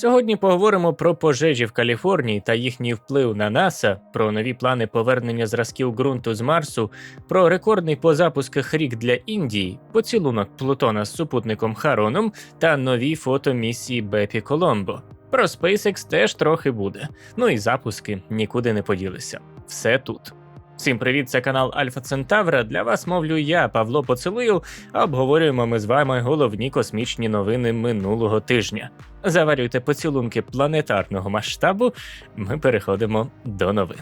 Сьогодні поговоримо про пожежі в Каліфорнії та їхній вплив на НАСА, про нові плани повернення зразків ґрунту з Марсу, про рекордний по запусках рік для Індії, поцілунок Плутона з супутником Хароном та нові фото місії Бепі Коломбо. Про SpaceX теж трохи буде. Ну і запуски нікуди не поділися. Все тут. Всім привіт, це канал Альфа Центавра. Для вас мовлю я, Павло Поцелую, обговорюємо ми з вами головні космічні новини минулого тижня. Заварюйте поцілунки планетарного масштабу. Ми переходимо до новин.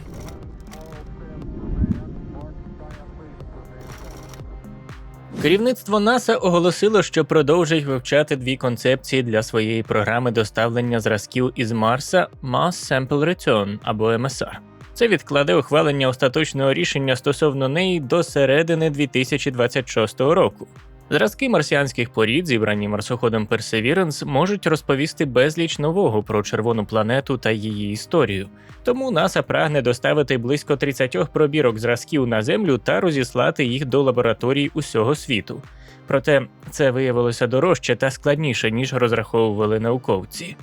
Керівництво НАСА оголосило, що продовжить вивчати дві концепції для своєї програми доставлення зразків із Марса Mass Sample Return або MSR. Це відкладе ухвалення остаточного рішення стосовно неї до середини 2026 року. Зразки марсіанських порід, зібрані марсоходом Perseverance, можуть розповісти безліч нового про червону планету та її історію. Тому НАСА прагне доставити близько 30 пробірок зразків на Землю та розіслати їх до лабораторій усього світу. Проте це виявилося дорожче та складніше, ніж розраховували науковці.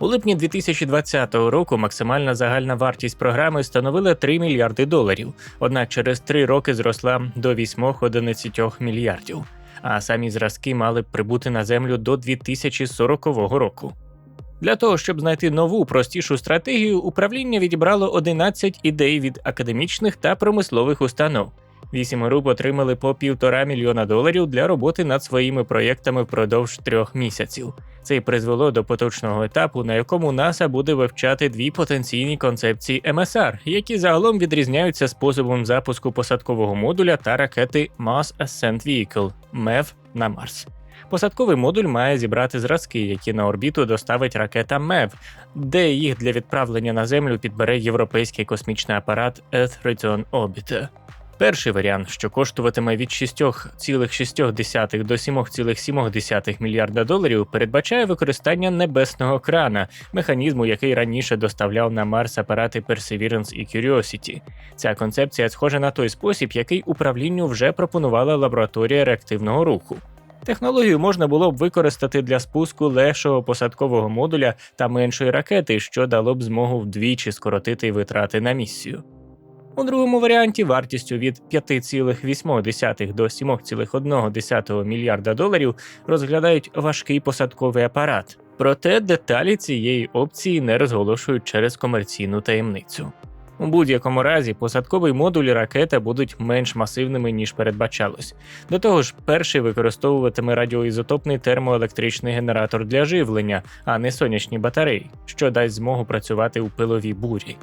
У липні 2020 року максимальна загальна вартість програми становила 3 мільярди доларів, однак через 3 роки зросла до 8-11 мільярдів, а самі зразки мали б прибути на землю до 2040 року. Для того, щоб знайти нову простішу стратегію, управління відібрало 11 ідей від академічних та промислових установ. Вісім груп отримали по півтора мільйона доларів для роботи над своїми проєктами впродовж трьох місяців. Це й призвело до поточного етапу, на якому НАСА буде вивчати дві потенційні концепції МСР, які загалом відрізняються способом запуску посадкового модуля та ракети Mars Ascent Vehicle MEV на Марс. Посадковий модуль має зібрати зразки, які на орбіту доставить ракета МЕВ, де їх для відправлення на землю підбере європейський космічний апарат Earth Return Orbiter. Перший варіант, що коштуватиме від 6,6 до 7,7 мільярда доларів, передбачає використання небесного крана, механізму, який раніше доставляв на Марс апарати Perseverance і Curiosity. Ця концепція схожа на той спосіб, який управлінню вже пропонувала лабораторія реактивного руху. Технологію можна було б використати для спуску легшого посадкового модуля та меншої ракети, що дало б змогу вдвічі скоротити витрати на місію. У другому варіанті вартістю від 5,8 до 7,1 мільярда доларів розглядають важкий посадковий апарат. Проте деталі цієї опції не розголошують через комерційну таємницю. У будь-якому разі посадковий модуль і ракета будуть менш масивними, ніж передбачалось. До того ж, перший використовуватиме радіоізотопний термоелектричний генератор для живлення, а не сонячні батареї, що дасть змогу працювати у пиловій бурі.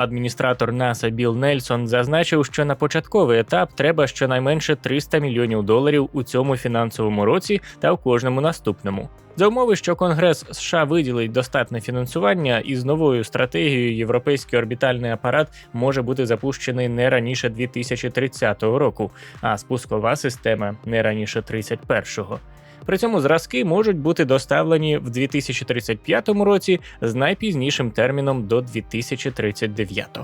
Адміністратор НАСА Білл Нельсон зазначив, що на початковий етап треба щонайменше 300 мільйонів доларів у цьому фінансовому році та в кожному наступному. За умови, що Конгрес США виділить достатне фінансування, і з новою стратегією європейський орбітальний апарат може бути запущений не раніше 2030 року, а спускова система не раніше 31-го. При цьому зразки можуть бути доставлені в 2035 році з найпізнішим терміном до 2039.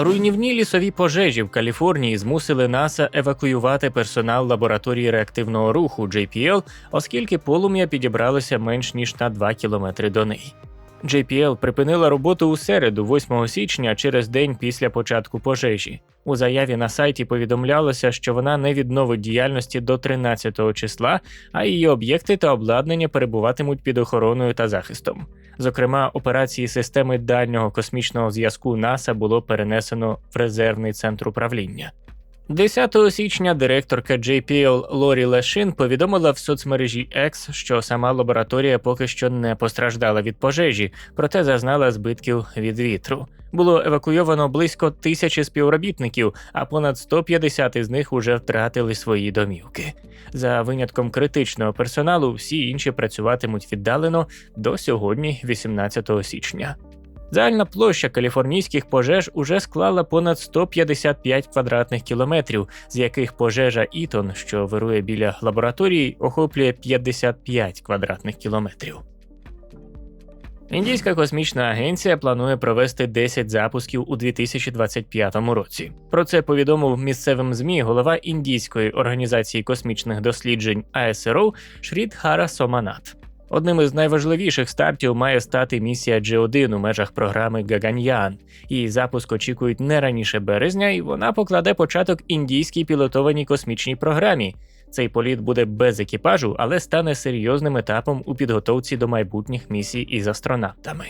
Руйнівні лісові пожежі в Каліфорнії змусили НАСА евакуювати персонал лабораторії реактивного руху JPL, оскільки полум'я підібралося менш ніж на 2 кілометри до неї. JPL припинила роботу у середу, 8 січня, через день після початку пожежі. У заяві на сайті повідомлялося, що вона не відновить діяльності до 13 числа, а її об'єкти та обладнання перебуватимуть під охороною та захистом. Зокрема, операції системи дальнього космічного зв'язку НАСА було перенесено в резервний центр управління. 10 січня директорка JPL Лорі Лешин повідомила в соцмережі X, що сама лабораторія поки що не постраждала від пожежі, проте зазнала збитків від вітру. Було евакуйовано близько тисячі співробітників, а понад 150 із них уже втратили свої домівки. За винятком критичного персоналу, всі інші працюватимуть віддалено до сьогодні, 18 січня. Загальна площа каліфорнійських пожеж уже склала понад 155 квадратних кілометрів, з яких пожежа Ітон, що вирує біля лабораторії, охоплює 55 квадратних кілометрів. Індійська космічна агенція планує провести 10 запусків у 2025 році. Про це повідомив місцевим змі голова індійської організації космічних досліджень АСРО Шрід Хара Соманат. Одним із найважливіших стартів має стати місія G1 у межах програми Гаганьян. Її запуск очікують не раніше березня, і вона покладе початок індійській пілотованій космічній програмі. Цей політ буде без екіпажу, але стане серйозним етапом у підготовці до майбутніх місій із астронавтами.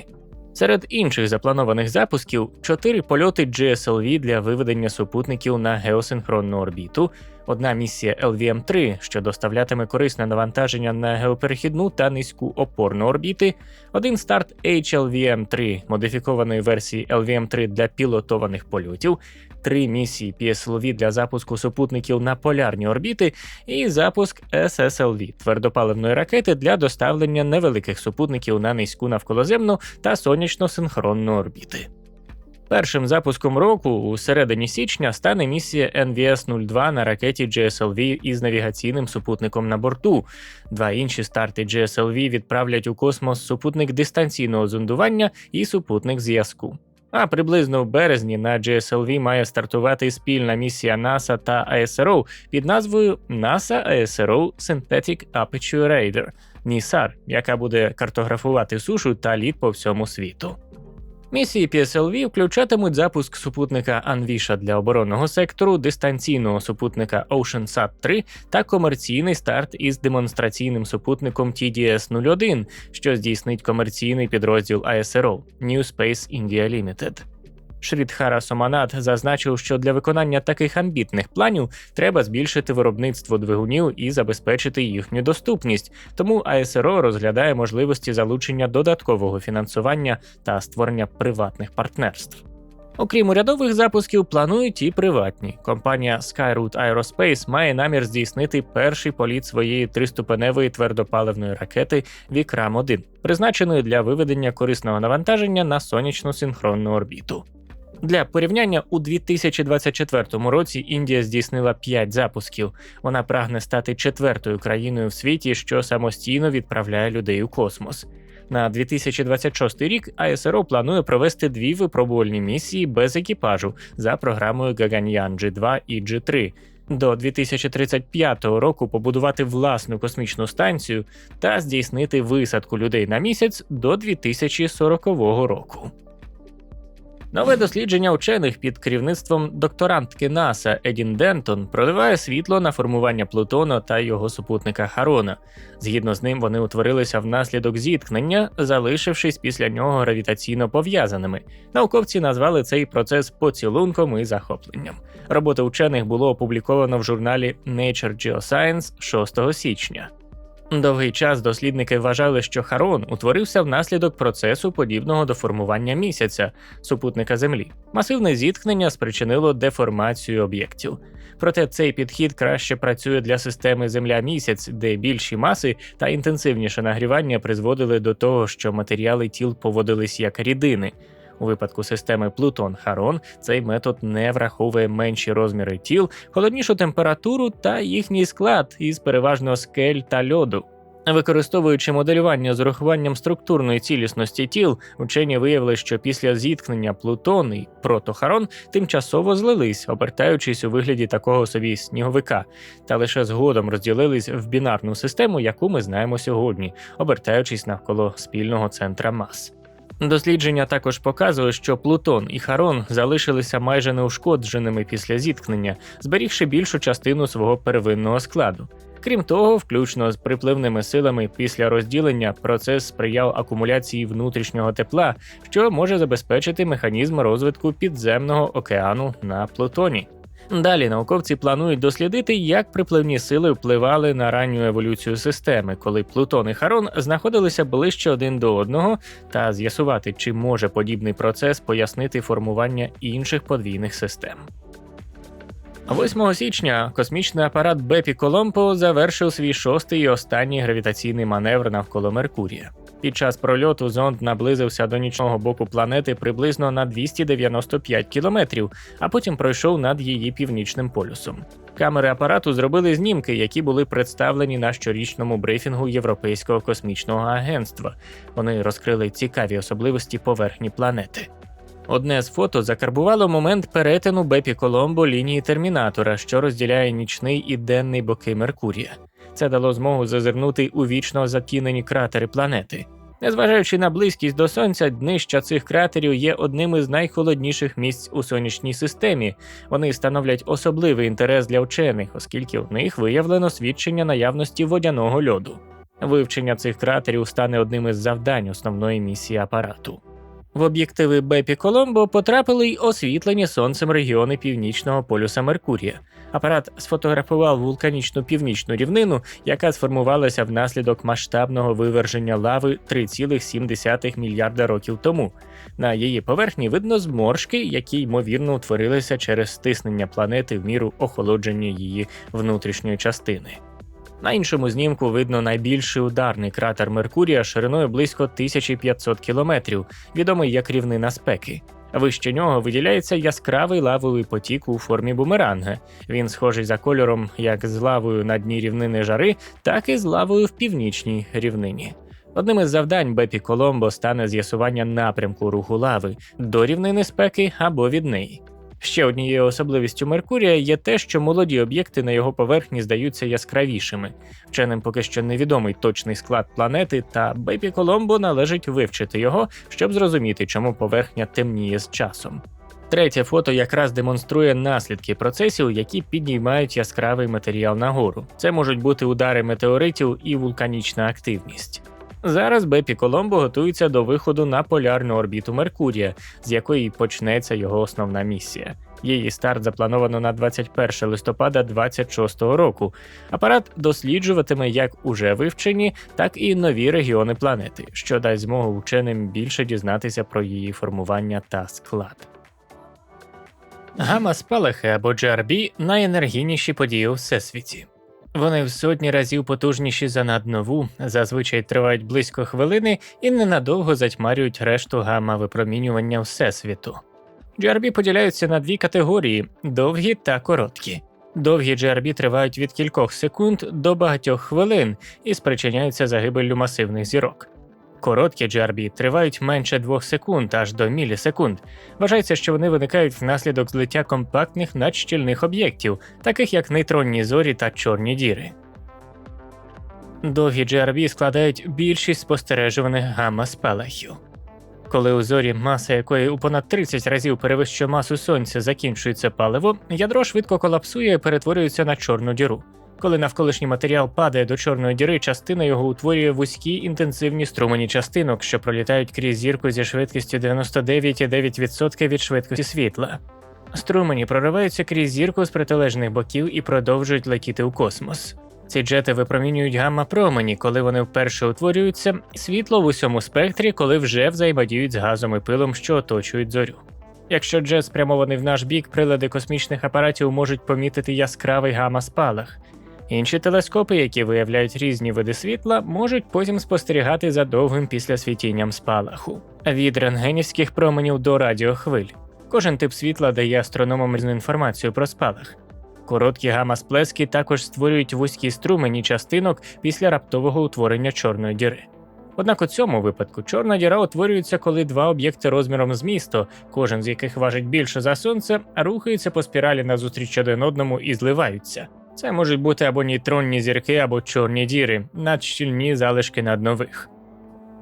Серед інших запланованих запусків чотири польоти GSLV для виведення супутників на геосинхронну орбіту, одна місія LVM-3, що доставлятиме корисне навантаження на геоперехідну та низьку опорну орбіти, один старт HLVM-3 модифікованої версії LVM-3 для пілотованих польотів, три місії PSLV для запуску супутників на полярні орбіти, і запуск SSLV твердопаливної ракети для доставлення невеликих супутників на низьку навколоземну та сонячно-синхронну орбіти. Першим запуском року у середині січня стане місія NVS-02 на ракеті GSLV із навігаційним супутником на борту. Два інші старти GSLV відправлять у космос супутник дистанційного зондування і супутник зв'язку. А приблизно в березні на GSLV має стартувати спільна місія NASA та ASRO під назвою NASA ASRO Synthetic Aperture Radar NISAR, яка буде картографувати сушу та лід по всьому світу. Місії PSLV включатимуть запуск супутника Анвіша для оборонного сектору, дистанційного супутника OceanSat 3 та комерційний старт із демонстраційним супутником TDS-01, що здійснить комерційний підрозділ ISRO New Space India Limited. Шрідхара Соманат зазначив, що для виконання таких амбітних планів треба збільшити виробництво двигунів і забезпечити їхню доступність, тому АСРО розглядає можливості залучення додаткового фінансування та створення приватних партнерств. Окрім урядових запусків, планують і приватні. Компанія Skyroot Aerospace має намір здійснити перший політ своєї триступеневої твердопаливної ракети Вікрам 1 призначеної для виведення корисного навантаження на сонячну синхронну орбіту. Для порівняння у 2024 році Індія здійснила 5 запусків. Вона прагне стати четвертою країною в світі, що самостійно відправляє людей у космос. На 2026 рік АСРО планує провести дві випробувальні місії без екіпажу за програмою Гаганьян G2 і G3. До 2035 року побудувати власну космічну станцію та здійснити висадку людей на місяць до 2040 року. Нове дослідження учених під керівництвом докторантки НАСА Едін Дентон проливає світло на формування Плутона та його супутника Харона. Згідно з ним, вони утворилися внаслідок зіткнення, залишившись після нього гравітаційно пов'язаними. Науковці назвали цей процес поцілунком і захопленням. Робота учених було опубліковано в журналі Nature Geoscience 6 січня. Довгий час дослідники вважали, що Харон утворився внаслідок процесу, подібного до формування місяця, супутника Землі. Масивне зіткнення спричинило деформацію об'єктів. Проте цей підхід краще працює для системи Земля-місяць, де більші маси та інтенсивніше нагрівання призводили до того, що матеріали тіл поводились як рідини. У випадку системи Плутон-Харон цей метод не враховує менші розміри тіл, холоднішу температуру та їхній склад із переважно скель та льоду. Використовуючи моделювання з урахуванням структурної цілісності тіл, учені виявили, що після зіткнення Плутон і протохарон тимчасово злились, обертаючись у вигляді такого собі сніговика, та лише згодом розділились в бінарну систему, яку ми знаємо сьогодні, обертаючись навколо спільного центра мас. Дослідження також показує, що Плутон і Харон залишилися майже неушкодженими після зіткнення, зберігши більшу частину свого первинного складу. Крім того, включно з припливними силами після розділення процес сприяв акумуляції внутрішнього тепла, що може забезпечити механізм розвитку підземного океану на Плутоні. Далі науковці планують дослідити, як припливні сили впливали на ранню еволюцію системи, коли Плутон і Харон знаходилися ближче один до одного, та з'ясувати, чи може подібний процес пояснити формування інших подвійних систем. 8 січня космічний апарат Бепі Коломбо завершив свій шостий і останній гравітаційний маневр навколо Меркурія. Під час прольоту зонд наблизився до нічного боку планети приблизно на 295 кілометрів, а потім пройшов над її північним полюсом. Камери апарату зробили знімки, які були представлені на щорічному брифінгу Європейського космічного агентства. Вони розкрили цікаві особливості поверхні планети. Одне з фото закарбувало момент перетину Бепі Коломбо лінії термінатора, що розділяє нічний і денний боки Меркурія. Це дало змогу зазирнути у вічно затінені кратери планети. Незважаючи на близькість до сонця, днища цих кратерів є одним із найхолодніших місць у сонячній системі. Вони становлять особливий інтерес для вчених, оскільки в них виявлено свідчення наявності водяного льоду. Вивчення цих кратерів стане одним із завдань основної місії апарату. В об'єктиви Бепі Коломбо потрапили й освітлені сонцем регіони північного полюса Меркурія. Апарат сфотографував вулканічну північну рівнину, яка сформувалася внаслідок масштабного виверження лави 3,7 мільярда років тому. На її поверхні видно зморшки, які ймовірно утворилися через стиснення планети в міру охолодження її внутрішньої частини. На іншому знімку видно найбільший ударний кратер Меркурія шириною близько 1500 кілометрів, відомий як рівнина спеки. Вище нього виділяється яскравий лавовий потік у формі бумеранга. Він схожий за кольором як з лавою на дні рівнини жари, так і з лавою в північній рівнині. Одним із завдань Бепі Коломбо стане з'ясування напрямку руху лави до рівнини спеки або від неї. Ще однією особливістю Меркурія є те, що молоді об'єкти на його поверхні здаються яскравішими. Вченим поки що невідомий точний склад планети, та Бейпі Коломбо належить вивчити його, щоб зрозуміти, чому поверхня темніє з часом. Третє фото якраз демонструє наслідки процесів, які піднімають яскравий матеріал нагору. Це можуть бути удари метеоритів і вулканічна активність. Зараз Бепі Коломбо готується до виходу на полярну орбіту Меркурія, з якої почнеться його основна місія. Її старт заплановано на 21 листопада 2026 року. Апарат досліджуватиме як уже вивчені, так і нові регіони планети, що дасть змогу вченим більше дізнатися про її формування та склад. Гама спалахи або GRB – найенергійніші події у всесвіті. Вони в сотні разів потужніші за наднову, зазвичай тривають близько хвилини і ненадовго затьмарюють решту гама випромінювання Всесвіту. GRB поділяються на дві категорії довгі та короткі. Довгі GRB тривають від кількох секунд до багатьох хвилин і спричиняються загибеллю масивних зірок. Короткі GRB тривають менше двох секунд аж до мілісекунд. Вважається, що вони виникають внаслідок злиття компактних надщільних об'єктів, таких як нейтронні зорі та чорні діри. Довгі GRB складають більшість спостережуваних гамма спалахів. Коли у зорі, маса якої у понад 30 разів перевищує масу сонця, закінчується паливо, ядро швидко колапсує і перетворюється на чорну діру. Коли навколишній матеріал падає до чорної діри, частина його утворює вузькі інтенсивні струмені частинок, що пролітають крізь зірку зі швидкістю 99,9% від швидкості світла. Струмені прориваються крізь зірку з протилежних боків і продовжують летіти у космос. Ці джети випромінюють гамма промені, коли вони вперше утворюються, світло в усьому спектрі, коли вже взаємодіють з газом і пилом, що оточують зорю. Якщо джет спрямований в наш бік, прилади космічних апаратів можуть помітити яскравий гамма спалах. Інші телескопи, які виявляють різні види світла, можуть потім спостерігати за довгим післясвітінням спалаху від рентгенівських променів до радіохвиль. Кожен тип світла дає астрономам різну інформацію про спалах. Короткі гамма-сплески також створюють вузькі струмені частинок після раптового утворення чорної діри. Однак у цьому випадку чорна діра утворюється, коли два об'єкти розміром з місто, кожен з яких важить більше за сонце, рухаються по спіралі назустріч один одному і зливаються. Це можуть бути або нейтронні зірки, або чорні діри, надщільні залишки наднових.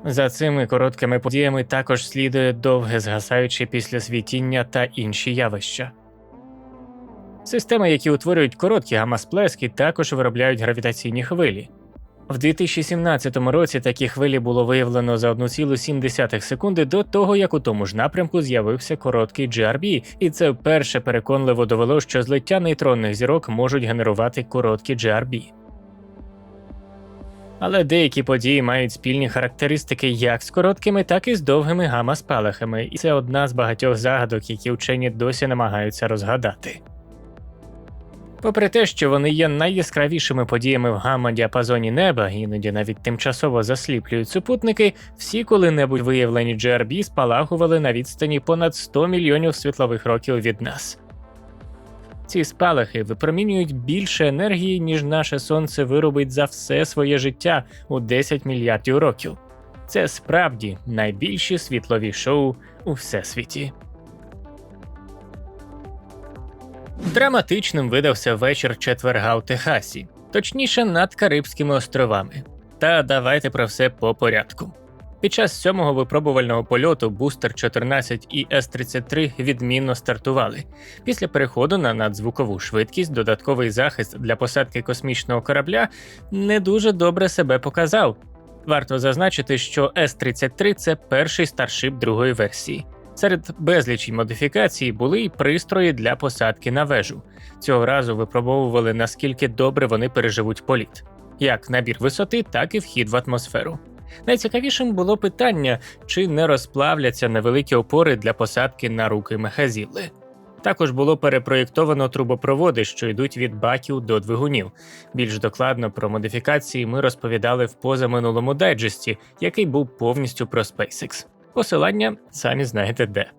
За цими короткими подіями також слідує довге згасаюче після світіння та інші явища. Системи, які утворюють короткі гамасплески, також виробляють гравітаційні хвилі. В 2017 році такі хвилі було виявлено за 1,7 секунди до того, як у тому ж напрямку з'явився короткий GRB, і це вперше переконливо довело, що злиття нейтронних зірок можуть генерувати короткі GRB. Але деякі події мають спільні характеристики як з короткими, так і з довгими гамма-спалахами, і це одна з багатьох загадок, які вчені досі намагаються розгадати. Попри те, що вони є найяскравішими подіями в гамма-діапазоні неба, іноді навіть тимчасово засліплюють супутники, всі коли-небудь виявлені GRB спалахували на відстані понад 100 мільйонів світлових років від нас. Ці спалахи випромінюють більше енергії, ніж наше сонце виробить за все своє життя у 10 мільярдів років. Це справді найбільші світлові шоу у всесвіті. Драматичним видався вечір четверга у Техасі. точніше над Карибськими островами. Та давайте про все по порядку. Під час сьомого випробувального польоту Бустер 14 і С-33 відмінно стартували. Після переходу на надзвукову швидкість додатковий захист для посадки космічного корабля не дуже добре себе показав. Варто зазначити, що С-33 це перший старшип другої версії. Серед безлічі модифікацій були й пристрої для посадки на вежу. Цього разу випробовували наскільки добре вони переживуть політ, як набір висоти, так і вхід в атмосферу. Найцікавішим було питання, чи не розплавляться невеликі опори для посадки на руки мехазілли. Також було перепроєктовано трубопроводи, що йдуть від баків до двигунів. Більш докладно про модифікації ми розповідали в позаминулому дайджесті, який був повністю про SpaceX. Посилання самі знаєте де.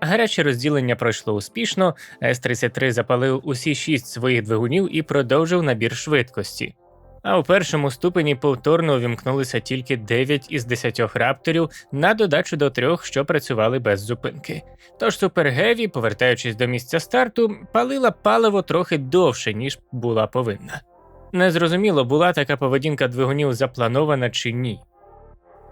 Гаряче розділення пройшло успішно. С-33 запалив усі шість своїх двигунів і продовжив набір швидкості. А у першому ступені повторно увімкнулися тільки 9 із 10 рапторів на додачу до трьох, що працювали без зупинки. Тож Супергеві, повертаючись до місця старту, палила паливо трохи довше, ніж була повинна. Незрозуміло, була така поведінка двигунів запланована чи ні.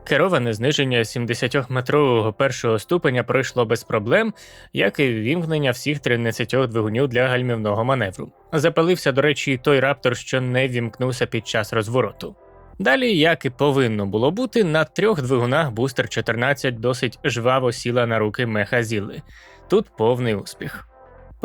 Кероване зниження 70-метрового першого ступеня пройшло без проблем, як і вімкнення всіх 13 двигунів для гальмівного маневру. Запалився, до речі, і той раптор, що не вімкнувся під час розвороту. Далі, як і повинно було бути, на трьох двигунах бустер 14 досить жваво сіла на руки мехазіли. Тут повний успіх.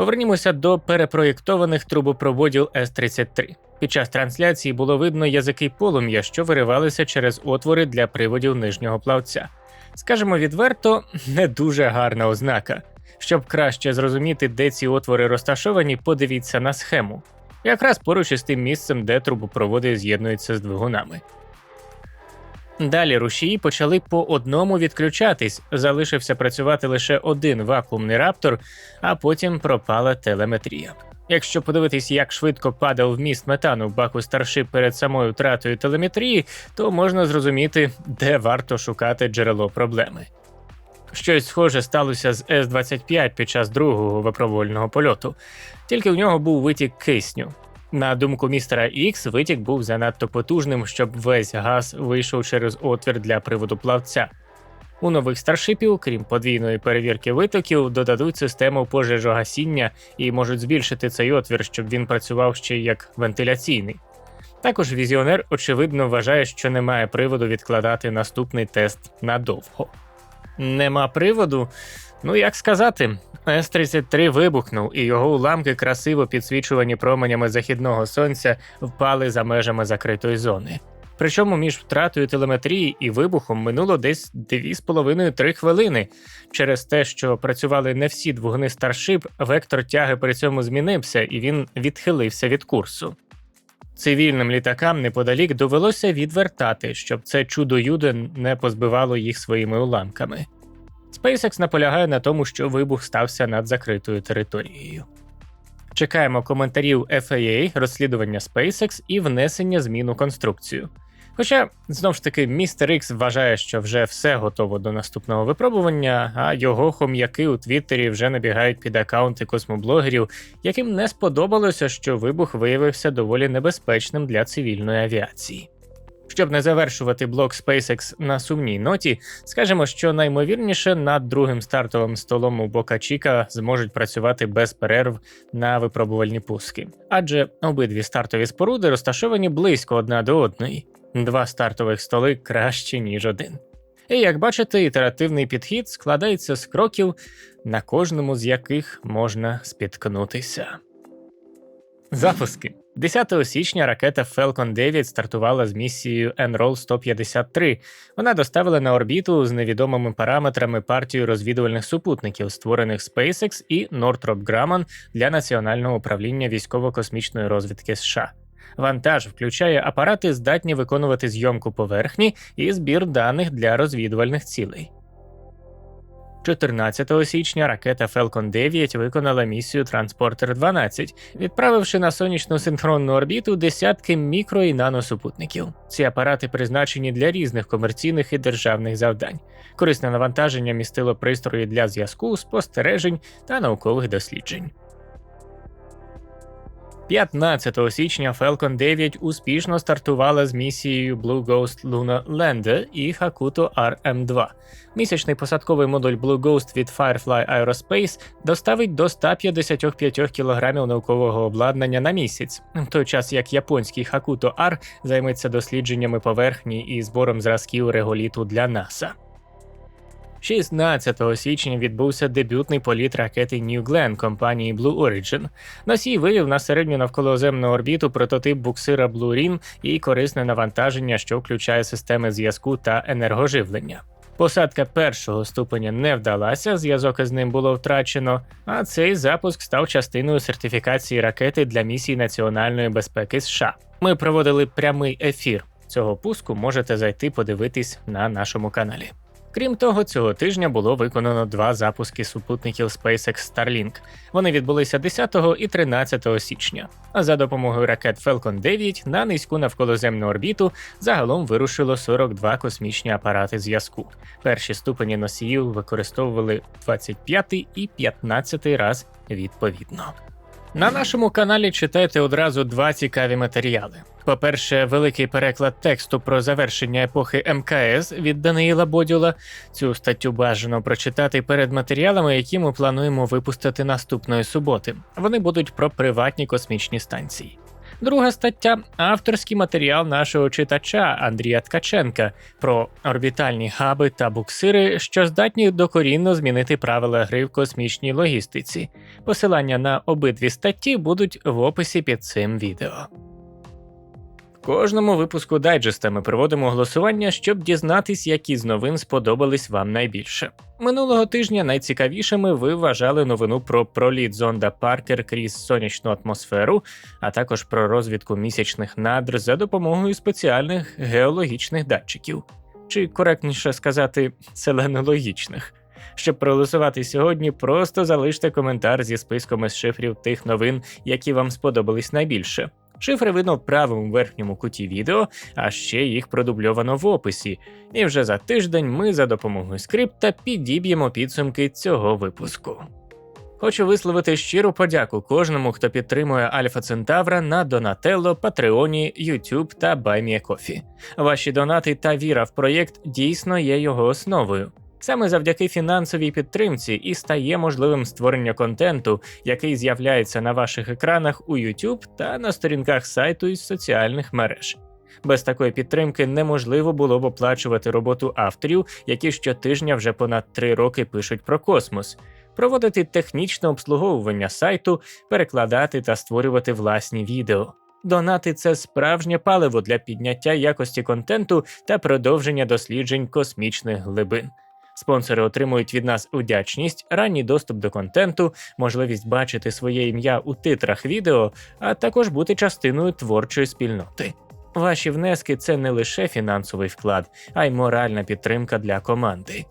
Повернімося до перепроєктованих трубопроводів С-33. Під час трансляції було видно язики полум'я, що виривалися через отвори для приводів нижнього плавця. Скажемо відверто, не дуже гарна ознака. Щоб краще зрозуміти, де ці отвори розташовані, подивіться на схему, якраз поруч із тим місцем, де трубопроводи з'єднуються з двигунами. Далі рушії почали по одному відключатись, залишився працювати лише один вакуумний раптор, а потім пропала телеметрія. Якщо подивитись, як швидко падав вміст метану баку старшип перед самою втратою телеметрії, то можна зрозуміти, де варто шукати джерело проблеми. Щось схоже сталося з С-25 під час другого випробувального польоту, тільки в нього був витік кисню. На думку містера Ікс, витік був занадто потужним, щоб весь газ вийшов через отвір для приводу плавця. У нових старшипів, крім подвійної перевірки витоків, додадуть систему пожежогасіння і можуть збільшити цей отвір, щоб він працював ще як вентиляційний. Також візіонер, очевидно, вважає, що немає приводу відкладати наступний тест надовго. Нема приводу. Ну як сказати, С-33 вибухнув, і його уламки, красиво підсвічувані променями західного сонця, впали за межами закритої зони. Причому між втратою телеметрії і вибухом минуло десь 2,5-3 хвилини. Через те, що працювали не всі двигуни старшип, вектор тяги при цьому змінився і він відхилився від курсу. Цивільним літакам неподалік довелося відвертати, щоб це чудо юдо не позбивало їх своїми уламками. SpaceX наполягає на тому, що вибух стався над закритою територією. Чекаємо коментарів FAA, розслідування SpaceX і внесення змін у конструкцію. Хоча, знову ж таки, містер Ікс вважає, що вже все готово до наступного випробування, а його хом'яки у Твіттері вже набігають під акаунти космоблогерів, яким не сподобалося, що вибух виявився доволі небезпечним для цивільної авіації. Щоб не завершувати блок SpaceX на сумній ноті, скажемо, що наймовірніше над другим стартовим столом у Бока Чіка зможуть працювати без перерв на випробувальні пуски, адже обидві стартові споруди розташовані близько одна до одної. Два стартових столи краще, ніж один. І як бачите, ітеративний підхід складається з кроків, на кожному з яких можна спіткнутися. Запуски 10 січня ракета Falcon 9 стартувала з місією Enroll 153. Вона доставила на орбіту з невідомими параметрами партію розвідувальних супутників, створених SpaceX і Northrop Grumman для Національного управління військово-космічної розвідки США. Вантаж включає апарати, здатні виконувати зйомку поверхні і збір даних для розвідувальних цілей. 14 січня ракета Falcon 9 виконала місію Транспортер 12, відправивши на сонячну синхронну орбіту десятки мікро і наносупутників. Ці апарати призначені для різних комерційних і державних завдань. Корисне навантаження містило пристрої для зв'язку, спостережень та наукових досліджень. 15 січня Falcon 9 успішно стартувала з місією Blue Ghost Lunar Lander і Hakuto RM2. Місячний посадковий модуль Blue Ghost від Firefly Aerospace доставить до 155 кг наукового обладнання на місяць, в той час як японський Hakuto R займеться дослідженнями поверхні і збором зразків реголіту для НАСА. 16 січня відбувся дебютний політ ракети New Glenn компанії Blue Origin. Носій вивів на середню навколоземну орбіту прототип буксира Blue Rim і корисне навантаження, що включає системи зв'язку та енергоживлення. Посадка першого ступеня не вдалася, зв'язок із ним було втрачено, а цей запуск став частиною сертифікації ракети для місій національної безпеки США. Ми проводили прямий ефір цього пуску. Можете зайти подивитись на нашому каналі. Крім того, цього тижня було виконано два запуски супутників SpaceX Starlink. Вони відбулися 10 і 13 січня. А за допомогою ракет Falcon 9 на низьку навколоземну орбіту загалом вирушило 42 космічні апарати зв'язку. Перші ступені носіїв використовували 25 і 15 раз відповідно. На нашому каналі читайте одразу два цікаві матеріали. По-перше, великий переклад тексту про завершення епохи МКС від Даниїла Бодюла. Цю статтю бажано прочитати перед матеріалами, які ми плануємо випустити наступної суботи. Вони будуть про приватні космічні станції. Друга стаття авторський матеріал нашого читача Андрія Ткаченка про орбітальні габи та буксири, що здатні докорінно змінити правила гри в космічній логістиці. Посилання на обидві статті будуть в описі під цим відео. Кожному випуску дайджеста ми проводимо голосування, щоб дізнатись, які з новин сподобались вам найбільше. Минулого тижня найцікавішими ви вважали новину про проліт зонда Паркер крізь сонячну атмосферу, а також про розвідку місячних надр за допомогою спеціальних геологічних датчиків, чи коректніше сказати, селенологічних. Щоб проголосувати сьогодні, просто залиште коментар зі списком із шифрів тих новин, які вам сподобались найбільше. Шифри видно в правому верхньому куті відео, а ще їх продубльовано в описі. І вже за тиждень ми за допомогою скрипта підіб'ємо підсумки цього випуску. Хочу висловити щиру подяку кожному, хто підтримує Альфа Центавра на Донателло, Патреоні, YouTube та BuyMeACoffee. Ваші донати та віра в проєкт дійсно є його основою. Саме завдяки фінансовій підтримці і стає можливим створення контенту, який з'являється на ваших екранах у YouTube та на сторінках сайту із соціальних мереж. Без такої підтримки неможливо було б оплачувати роботу авторів, які щотижня вже понад три роки пишуть про космос, проводити технічне обслуговування сайту, перекладати та створювати власні відео. Донати це справжнє паливо для підняття якості контенту та продовження досліджень космічних глибин. Спонсори отримують від нас вдячність, ранній доступ до контенту, можливість бачити своє ім'я у титрах відео, а також бути частиною творчої спільноти. Ваші внески це не лише фінансовий вклад, а й моральна підтримка для команди.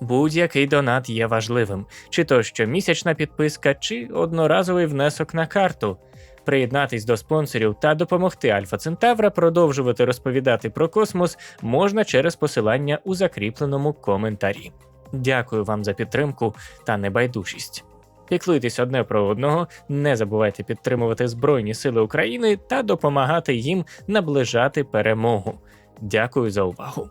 Будь-який донат є важливим, чи то щомісячна підписка, чи одноразовий внесок на карту. Приєднатись до спонсорів та допомогти Альфа Центавра продовжувати розповідати про космос можна через посилання у закріпленому коментарі. Дякую вам за підтримку та небайдужість. Піклуйтесь одне про одного, не забувайте підтримувати Збройні Сили України та допомагати їм наближати перемогу. Дякую за увагу.